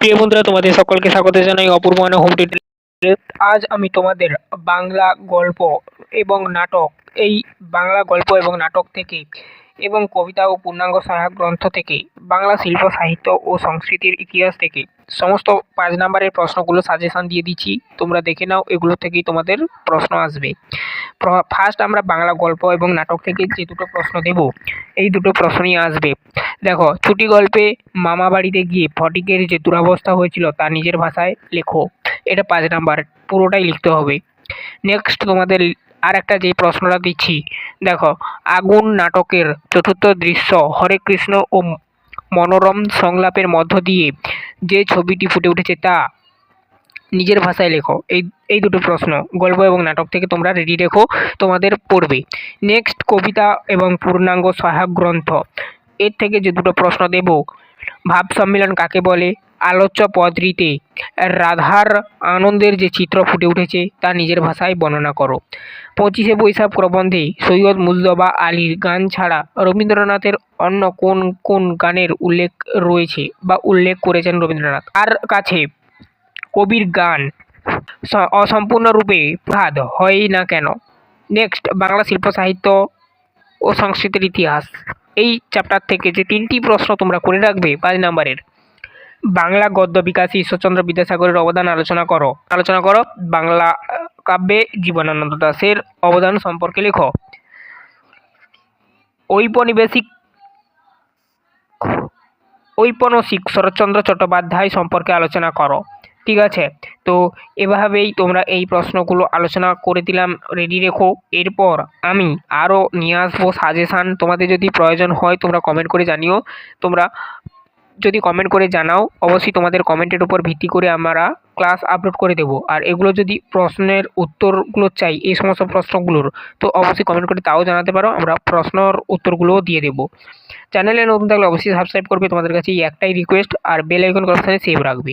প্রিয় বন্ধুরা, তোমাদের সকলকে স্বাগত জানাই অপূর্ব মানে হোম টিউটোরিয়াল আজ আমি তোমাদের বাংলা গল্প এবং নাটক, এই বাংলা গল্প এবং নাটক থেকে এবং কবিতা ও পূর্ণাঙ্গ সহায়ক গ্রন্থ থেকে, বাংলা শিল্প, সাহিত্য ও সংস্কৃতির ইতিহাস থেকে সমস্ত পাঁচ নাম্বারের প্রশ্নগুলো সাজেশন দিয়ে দিচ্ছি। তোমরা দেখে নাও, এগুলো থেকেই তোমাদের প্রশ্ন আসবে। ফার্স্ট আমরা বাংলা গল্প এবং নাটক থেকে যে দুটো প্রশ্ন দেব, এই দুটো প্রশ্নই আসবে। দেখো, ছুটি গল্পে মামা বাড়িতে গিয়ে ফটিকের যে দুরবস্থা হয়েছিল তা নিজের ভাষায় লেখো। এটা পাঁচ নাম্বার, পুরোটাই লিখতে হবে। নেক্সট তোমাদের আর একটা যে প্রশ্নটা দিচ্ছি, দেখো, আগুন নাটকের চতুর্থ দৃশ্য হরে কৃষ্ণ ও মনোরম সংলাপের মধ্য দিয়ে যে ছবিটি ফুটে উঠেছে তা নিজের ভাষায় লেখো। এই এই দুটো প্রশ্ন, গল্প এবং নাটক থেকে তোমরা রেডি রেখো, তোমাদের পড়বে। নেক্সট কবিতা এবং পূর্ণাঙ্গ সহায়ক গ্রন্থ। এর থেকে যে দুটো প্রশ্ন দেব। ভাব সম্মেলন কাকে বলে? আলোচ্য পদটিতে রাধার আনন্দের যে চিত্র ফুটে উঠেছে, তা নিজের ভাষায় বর্ণনা করো। পঁচিশে বৈশাখ প্রবন্ধে সৈয়দ মুজতবা আলীর গান ছাড়া রবীন্দ্রনাথের অন্য কোন কোন গানের উল্লেখ রয়েছে বা উল্লেখ করেছেন রবীন্দ্রনাথ? আর কাছে কবির গান অসম্পূর্ণরূপে ভাদ হয় না কেন? নেক্সট বাংলা শিল্প সাহিত্য ও সংস্কৃতির ইতিহাস। এই চ্যাপ্টার থেকে যে তিনটি প্রশ্ন তোমরা করে রাখবে পাঁচ নাম্বারের। বাংলা গদ্য বিকাশে ঈশ্বরচন্দ্র বিদ্যাসাগরের অবদান আলোচনা করো। আলোচনা করো, বাংলা কাব্যে জীবনানন্দ দাশের অবদান সম্পর্কে লেখো। ঔপনিবেশিক ঔপনসিক শরৎচন্দ্র চট্টোপাধ্যায় সম্পর্কে আলোচনা করো। ঠিক আছে? তো এভাবেই তোমরা এই প্রশ্নগুলো আলোচনা করে দিলাম রেডি রেখো। এরপর আমি আরও নিয়ে আসব সাজেশান তোমাদের যদি প্রয়োজন হয়, তোমরা কমেন্ট করে জানিও। তোমরা যদি কমেন্ট করে জানাও, অবশ্যই তোমাদের কমেন্টের উপর ভিত্তি করে আমরা ক্লাস আপলোড করে দেবো। আর এগুলো যদি প্রশ্নের উত্তরগুলো চাই, এই সমস্ত প্রশ্নগুলোর, তো অবশ্যই কমেন্ট করে তাও জানাতে পারো। আমরা প্রশ্নর উত্তরগুলোও দিয়ে দেবো। চ্যানেলে নতুন থাকলে অবশ্যই সাবস্ক্রাইব করবে। তোমাদের কাছে এই একটাই রিকোয়েস্ট আর বেল আইকন অপশানে সেভ রাখবে।